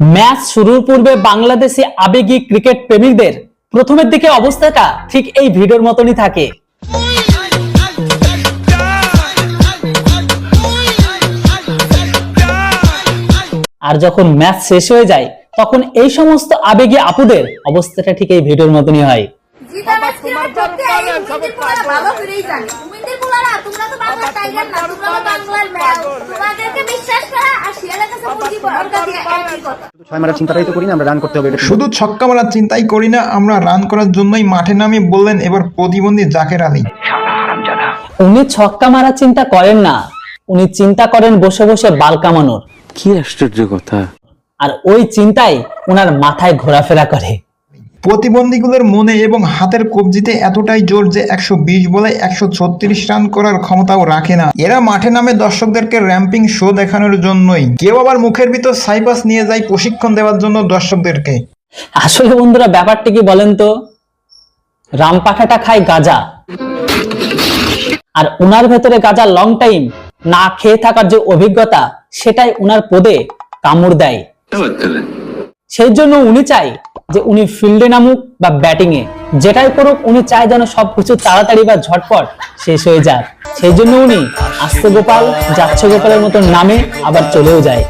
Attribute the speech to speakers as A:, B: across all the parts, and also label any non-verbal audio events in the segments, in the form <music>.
A: Match শুরুর পূর্বে বাংলাদেশি আবেগী ক্রিকেট প্রেমিকদের প্রথমের দিকে অবস্থাটা ঠিক এই ভিডিওর মতনই থাকে। আর যখন ম্যাচ শেষ হয়ে যায়, তখন এই সমস্ত আবেগী আপুদের অবস্থাটা ঠিক এই ভিডিওর মতনই হয়।
B: ছয় মারার চিন্তাটাই তো করি না আমরা রান করতে হবে
C: শুধু ছক্কা মারার চিন্তাই করি না আমরা রান করার জন্যই মাঠে নামে বললেন এবার প্রতিবন্ধী জাকের আলী।
A: উনি ছক্কা মারা চিন্তা করেন না উনি চিন্তা করেন বসে বসে বাল কামানোর।
D: কি আশ্চর্য কথা।
A: আর ওই চিন্তাই ওনার মাথায় ঘোরাফেরা করে।
C: প্রতিবন্ধীগুলোর মনে এবং হাতের কবজিতে এতটাই জোর যে একশো বিশ বলে একশো ছত্রিশ রান করার ক্ষমতাও রাখে না। এরা মাঠে নামে দর্শকদেরকে র্যাম্পিং শো দেখানোর জন্যই। কেউ আবার মুখের ভিতর সাইপাস নিয়ে যায় প্রশিক্ষণ দেওয়ার জন্য দর্শকদেরকে।
A: আসলে বন্ধুরা ব্যাপারটি কি বলেন তো? রাম পাঠাটা খায় গাজা। আর উনার ভেতরে গাজা লং টাইম না খেয়ে থাকার যে অভিজ্ঞতা সেটাই উনার পদে কামড় দেয়। সেই জন্য উনি চাই যে উনি ফিল্ডে নামুক বা ব্যাটিং এ যেটাই করুক, উনি চায় যেন সবকিছু তাড়াতাড়ি বা ঝটপট শেষ হয়ে যাক। সেই জন্য উনি আস্তে গোপাল, যাচ্ছে গোপালের মতো নামে, আবার চলেও যায়।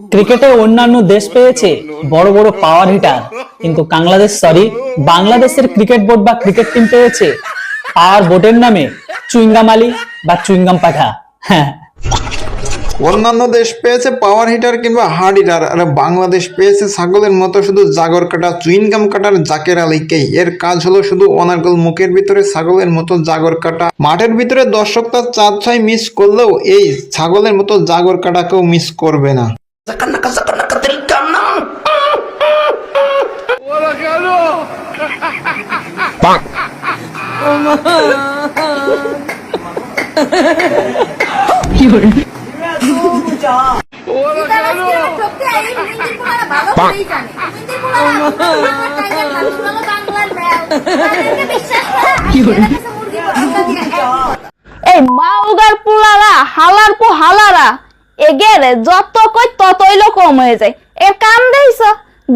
A: ক্রিকেটে অন্যান্য দেশ পেয়েছে বড় বড় পাওয়ার হিটার কিন্তু বাংলাদেশ সরি বাংলাদেশের ক্রিকেট বোর্ড বা ক্রিকেট টিম পেয়েছে পাওয়ার বোর্ডের নামে চুইংগাম আলী বা চুইংগাম পাঠা। হ্যাঁ।
C: অন্যান্য দেশ পেয়েছে পাওয়ার হিটার কিংবা হার্ড হিটার আর বাংলাদেশ পেয়েছে ছাগলের মতো শুধু জাগর কাটা চুইনগাম কাটার জাকের আলীকেই এর কাজ হলো শুধু অনার্গল মুখের ভিতরে ছাগলের মতো জাগর কাটা। মাঠের ভিতরে দর্শক তার চার ছয় মিস করলেও এই ছাগলের মতো জাগর কাটাকেও মিস করবে না।
E: এই
F: মাউগার পুলারা হালার পু হালারা, এগেরে যত কই ততই লোক কম হয়ে যায়। এর কাম দেইছ,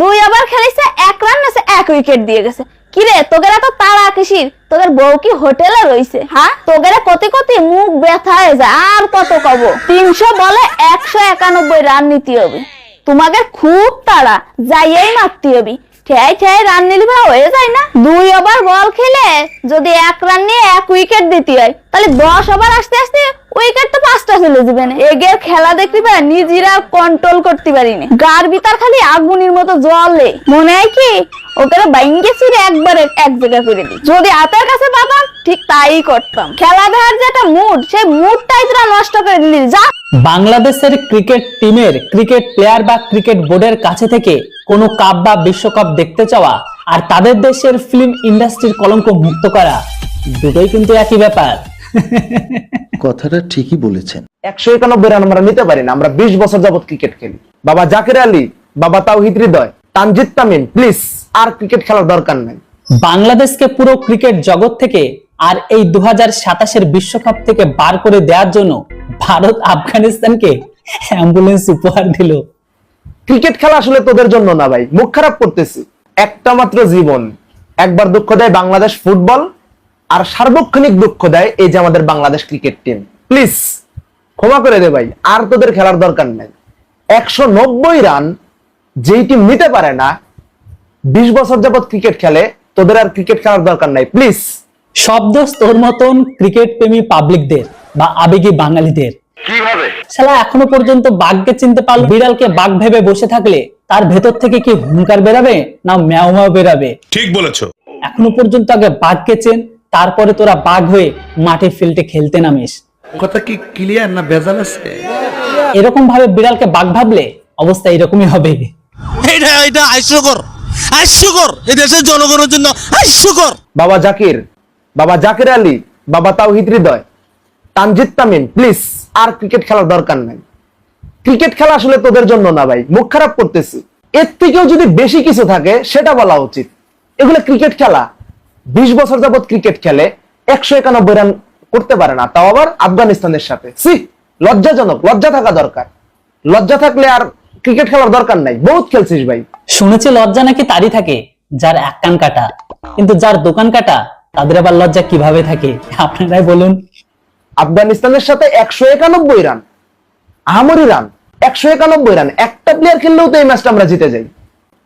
F: দুই আবার খেলিছে এক রান আছে, এক উইকেট দিয়ে গেছে। কিরে, তোগেরা তো তারা কিসির তোদের বউ কি হোটেলে রইছে হ্যাঁ তোগেরা কতি কতি মুখ ব্যথা হয়ে যায়, আর কত কব? তিনশো বলে একশো একানব্বই রান নিতে হবে। তোমাকে খুব তাড়া, যাইয়েই মারতে হবে। ঠেয়াই ঠেয়াই রান নিলে ভাই হয়ে যায় না? দুই ওভার বল খেলে যদি এক রান নিয়ে এক উইকেট দিতে হয়, তাহলে দশ ওভার আসতে আসতে উইকেট তো পাঁচটা চলে যাবে না এগের খেলা দেখতে পারে নিজেরা কন্ট্রোল করতে পারিনি গার ভিতর খালি আগুনের মতো জলে মনে হয় কি, ওকে বাইঙ্গে ছিঁড়ে একবারে এক জায়গা করে দিই। যদি হাতের কাছে পাতাম, ঠিক তাই করতাম। খেলা দেখার যেটা মুড সেই মুডটাই তোরা নষ্ট করে দিলি। যা
A: বাংলাদেশের ক্রিকেট টিমের ক্রিকেট প্লেয়ার বা ক্রিকেট বোর্ডের কাছে থেকে কোনো কাপ বা বিশ্বকাপ দেখতে চাওয়া আর তাদের দেশের ফিল্ম ইন্ডাস্ট্রির কলঙ্ক মুক্ত করা, দুটোই কিন্তু একই ব্যাপার। <laughs>
D: কথাটা ঠিকই বলেছেন।
B: একশো একানব্বই রান আমরা নিতে পারি না আমরা বিশ বছর যাবত ক্রিকেট খেলি। বাবা জাকির আলী বাবা তাওহিদ হৃদয় তানজিদ তামিম প্লিজ আর ক্রিকেট খেলার দরকার নাই।
A: বাংলাদেশকে পুরো ক্রিকেট জগৎ থেকে আর এই দু হাজার সাতাশের বিশ্বকাপ থেকে বার করে দেওয়ার জন্য ভারত আফগানিস্তানকে অ্যাম্বুলেন্স উপহার দিল।
B: ক্রিকেট খেলা আসলে তোদের জন্য না ভাই মুখ খারাপ করতেছি। একটা মাত্র জীবন একবার দুঃখ দেয় বাংলাদেশ ফুটবল আর সার্বক্ষণিক দুঃখ দেয় এই যে আমাদের বাংলাদেশ ক্রিকেট টিম প্লিজ ক্ষমা করে দে ভাই আর তোদের খেলার দরকার নেই। একশো নব্বই রান যেই টিম নিতে পারে না বিশ বছর যাবত ক্রিকেট খেলে তোদের আর ক্রিকেট খেলার দরকার নাই। প্লিজ
A: সব দোষ তোর মতন ক্রিকেট প্রেমী পাবলিকদের বা আবেগী বাঙালিদের। শালা এখনও পর্যন্ত বাঘকে চিনতে পারল বিড়ালকে বাঘ ভেবে বসে থাকলে তার ভেতর থেকে কি হুঙ্কার বেরাবে না ম্যাও ম্যাও বেরাবে?
G: ঠিক বলেছ।
A: এখনও পর্যন্ত আগে বাঘকে চেন তারপরে তোরা বাঘ হয়ে মাঠে ফিল্ডে খেলতে নামিস।
H: কথা কি ক্লিয়ার না ভেজাল আছে?
A: এরকম ভাবে বিড়ালকে বাঘ ভাবলে অবস্থা এরকমই হবে।
G: এটা এটা হাস্যকর হাস্যকর এই দেশের জনগণের জন্য হাস্যকর
B: বাবা জাকির বাবা জাকির আলী বাবা তাওহিদ হৃদয় তানজিদ তামিম প্লিজ আর ক্রিকেট খেলার দরকার নাই। ক্রিকেট খেলা আসলে তোদের জন্য না ভাই মুখ খারাপ করতেছি। এর থেকেও যদি বেশি কিছু থাকে সেটা বলা উচিত। এগুলো ক্রিকেট খেলা। বিশ বছর যাবত ক্রিকেট খেলে একশো একানব্বই রান করতে পারে না তাও আবার আফগানিস্তানের সাথে। সি লজ্জাজনক লজ্জা থাকা দরকার। লজ্জা থাকলে আর ক্রিকেট খেলার দরকার নাই। বহুত খেলছিস ভাই।
A: শুনেছি লজ্জা নাকি তারই থাকে যার এক কান কাটা। কিন্তু যার দোকান কাটা তাদের আবার লজ্জা কীভাবে থাকে? আপনারাই বলুন।
B: আফগানিস্তানের সাথে একশো একানব্বই রান আহামরি রান একশো একানব্বই রান একটা প্লেয়ার খেললেও তো এই ম্যাচটা আমরা জিতে যাই।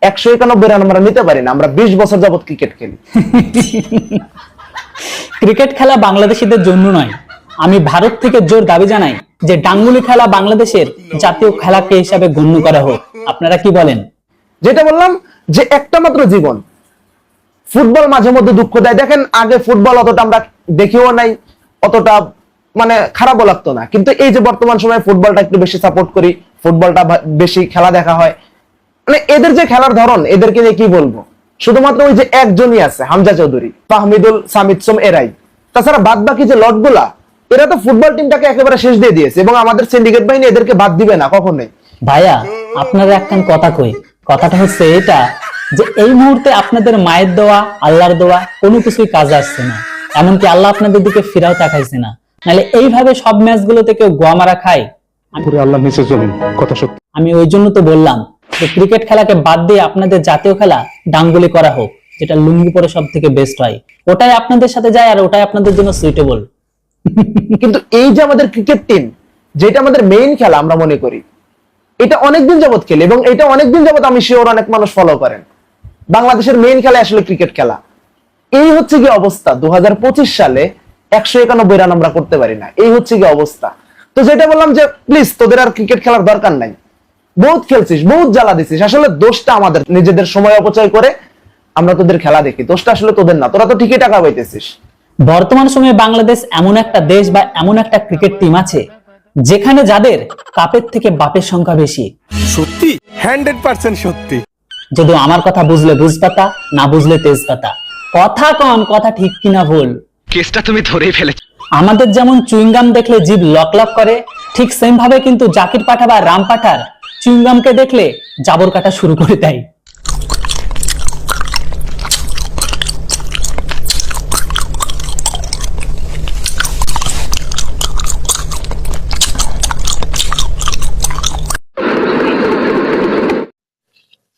B: একশো একানব্বই রান আমরা নিতে পারি না আমরা বিশ বছর যাবত ক্রিকেট খেলি।
A: ক্রিকেট খেলা বাংলাদেশিদের জন্য নয়। আমি ভারত থেকে জোর দাবি জানাই যে ডাঙ্গুলি খেলা বাংলাদেশের জাতীয় খেলাকে হিসাবে গণ্য করা হোক। আপনারা কি বলেন?
B: যেটা বললাম যে একটা মাত্র জীবন। ফুটবল মাঝে মধ্যে দুঃখ দেয়। দেখেন আগে ফুটবল অতটা আমরা দেখিও নাই অতটা মানে খারাপও লাগতো না। কিন্তু এই যে বর্তমান সময়ে ফুটবলটা একটু বেশি সাপোর্ট করি ফুটবলটা বেশি খেলা দেখা হয় মানে এদের যে খেলার ধরন এদেরকে নিয়ে কি বলব? শুধুমাত্র ওই যে একজনই আছে হামজা চৌধুরী ফাহমিদুল সামিদসম এরাই। তাছাড়া বাদ বাকি যে লটগুলা এরা তো ফুটবল টিমটাকে একেবারে শেষ দিয়ে দিয়েছে এবং আমাদের সিন্ডিকেট বাহিনী এদেরকে বাদ দিবে না কখনোই।
A: ভাইয়া আপনার একখান কথা কই কথাটা হচ্ছে এটা যে এই মুহূর্তে আপনাদের মায়ের দেওয়া আল্লাহর দেওয়া কোনো কিছুই কাজে আসছে না। এমনকি আল্লাহ আপনাদের দিকে ফিরাও তাকাইছে না। নাহলে এইভাবে সব ম্যাচগুলোতে কেউ গোয়া মারা খায়?
I: আল্লাহ নিচে চলুন কথা সত্য।
A: আমি ওই জন্য তো বললাম যে ক্রিকেট খেলাকে বাদ দিয়ে আপনাদের জাতীয় খেলা ডাঙ্গুলি করা হোক, যেটা লুঙ্গি পরে সব থেকে বেস্ট হয়। ওটাই আপনাদের সাথে যায় আর ওটাই আপনাদের জন্য সুইটেবল
B: কিন্তু এই যে আমাদের ক্রিকেট টিম যেটা আমাদের মেইন খেলা আমরা মনে করি, এটা অনেকদিন যাবত খেলে এবং এটা অনেকদিন যাবত আমি শিওর অনেক মানুষ ফলো করেন। বাংলাদেশের মেইন খেলা আসলে ক্রিকেট খেলা। এই হচ্ছে কি অবস্থা দু হাজার পঁচিশ সালে একশো একানব্বই রান আমরা করতে পারি না। এই হচ্ছে কি অবস্থা। তো যেটা বললাম যে প্লিজ তোদের আর ক্রিকেট খেলার দরকার নাই। বহুত খেলছিস বহুত জ্বালা দিছিস। আসলে দোষটা আমাদের নিজেদের সময় অপচয় করে আমরা তোদের খেলা দেখি। দোষটা আসলে তোদের না তোরা তো ঠিকই টাকা পাইতেছিস।
A: বর্তমান সময়ে বাংলাদেশ এমন একটা দেশ বা এমন একটা ক্রিকেট টিম আছে যেখানে যাদের কাপের থেকে বাপের সংখ্যা বেশি।
G: সত্যি? হান্ড্রেড পার্সেন্ট সত্যি।
A: যদি আমার কথা বুঝলে বুঝপাতা না বুঝলে তেজপাতা। কথা কন কথা ঠিক কিনা ভুল।
H: কেসটা তুমি ধরেই ফেলেছ।
A: আমাদের যেমন চুইংগাম দেখলে জিভ লক লক করে ঠিক সেম ভাবে কিন্তু জাকির পাঠা বা রাম পাঠার চুইংগামকে দেখলে জাবর কাটা শুরু করে দেয়।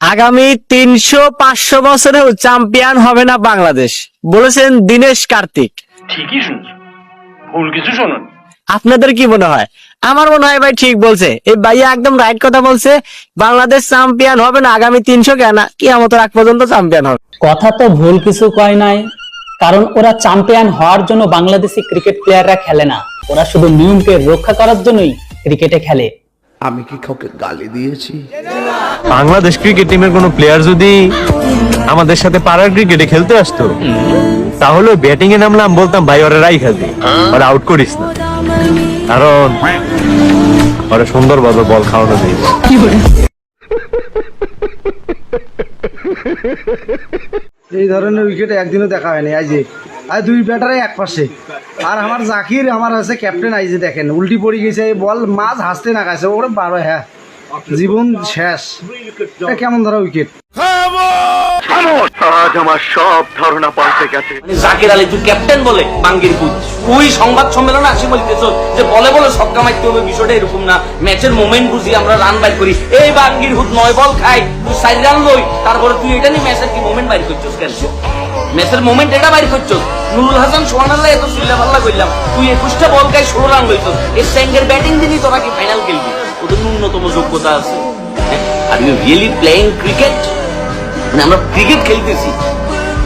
J: আগামী তিনশো পাঁচশো বছরেও চ্যাম্পিয়ন হবে না বাংলাদেশ বলেছেন দীনেশ কার্তিক।
I: ঠিকই শুনছো ভুল কিছু শোনো
J: আপনাদের কি মনে হয়? আমার মনে হয় ভাই ঠিক বলছে। এই ভাইয়া একদম রাইট কথা বলছে। বাংলাদেশ চ্যাম্পিয়ন হবে না, আগামী তিনশো কেনা কি আমার আগ পর্যন্ত চ্যাম্পিয়ন হবে।
A: কথা তো ভুল কিছু কয় নাই। কারণ ওরা চ্যাম্পিয়ন হওয়ার জন্য বাংলাদেশি ক্রিকেট প্লেয়াররা খেলে না। ওরা শুধু নিয়মকে রক্ষা করার জন্যই ক্রিকেটে খেলে।
H: আমি কি কাউকে গালি দিয়েছি?
G: বাংলাদেশ ক্রিকেট টিমের কোনো প্লেয়ার যদি আমাদের সাথে পাড়ার ক্রিকেটে খেলতে আসতো তাহলে ব্যাটিং এ নামলাম বলতাম ভাই ওরা রাই খাবি ওরা আউট করিস না। কারণ ওরা সুন্দরভাবে বল খাওয়ানো দিই
H: এই ধরনের উইকেট একদিনও দেখা হয়নি আজ আর দুই ব্যাটারে এক পাশে। আর আমার জাকির, আমার আছে ক্যাপ্টেন আইজে দেখেন, উল্টি পড়ে গেছে বল মাছ হাসতে না গেছে, ওরে বারো হ্যাঁ জীবন শেষ। কেমন ধরা উইকেট
D: আজ আমার সব ধারণা পাল্টে গেছে।
J: জাকির আলী তুই ক্যাপ্টেন বলে বাঙ্গির পুত, ওই সংবাদ সম্মেলনে আসি বলতেছ যে বলে বলে সব কামাইতে হবে, বিষয়টা এরকম না। ম্যাচের মোমেন্ট বুঝি আমরা রান বাইর করি। এই বাঙ্গির হুত নয় বল খাই তুই চার রান লই, তারপরে তুই এটা নিয়ে ম্যাচের কি মোমেন্ট বাইর করছিস কেন? ম্যাচের মোমেন্ট এটা বাইর করছিস। নুরুল হাসান, সোহান আল্লাহ এত সুইলা পাল্লা করলাম। তুই একুশটা বল খাই ষোলো রান লইছিস। এই স্যাঙ্গের ব্যাটিং দিনই তোরা কি ফাইনাল খেলবি? ওদের ন্যূনতম যোগ্যতা আছে। Are you really playing cricket মানে আমরা ক্রিকেট খেলতেছি।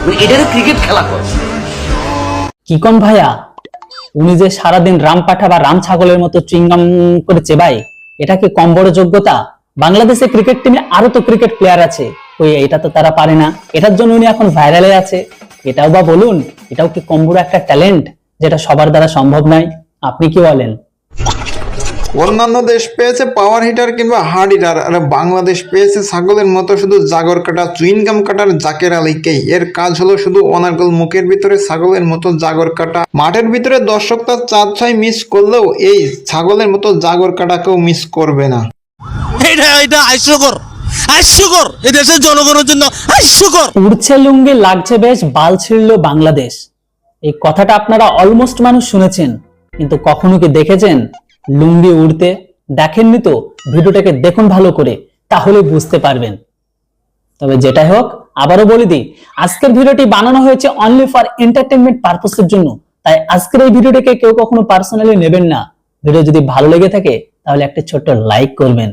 J: মানে এটারে ক্রিকেট খেলা
A: কি কোন ভাইয়া? উনি যে সারাদিন রাম পাঠা বা রাম ছাগলের মতো এটা কি কম বড় যোগ্যতা? বাংলাদেশে ক্রিকেট টিমে আরও তো ক্রিকেট প্লেয়ার আছে। ওই এটা তো তারা পারে না। এটার জন্য উনি এখন ভাইরালে আছে। এটাও বা বলুন, এটাও কি কম বড় একটা ট্যালেন্ট যেটা সবার দ্বারা সম্ভব নয়? আপনি কি বলেন?
C: অন্যান্য দেশ পেয়েছে পাওয়ার হিটার কিংবা হার্ড হিটার আর বাংলাদেশ পেয়েছে ছাগলের মতো শুধু জাগর কাটা চুইনগাম কাটার জাকের আলীকেই। এর কাজ হলো শুধু অনার্গল মুখের ভিতরে ছাগলের মতো জাগর কাটা। মাঠের ভিতরে দর্শক তার চাঁদ ছয় মিস করলেও এই ছাগলের মতো জাগর কাটাকেও মিস করবে না।
G: এটা হাস্যকর জনগণের জন্য হাস্যকর।
A: উড়ছে লুঙ্গি লাগছে বেশ বাল ছিড়ল বাংলাদেশ। এই কথাটা আপনারা অলমোস্ট মানুষ শুনেছেন কিন্তু কখনো কি দেখেছেন? লুঙ্গি উড়তে দেখেননি তো? ভিডিওটাকে দেখুন ভালো করে, তাহলে বুঝতে পারবেন। তবে যেটাই হোক, আবারও বলে দিই, আজকের ভিডিওটি বানানো হয়েছে অনলি ফর এন্টারটেনমেন্ট পারপোসের জন্য। তাই আজকের এই ভিডিওটাকে কেউ কখনো পার্সোনালি নেবেন না। ভিডিও যদি ভালো লেগে থাকে, তাহলে একটা ছোট্ট লাইক করবেন।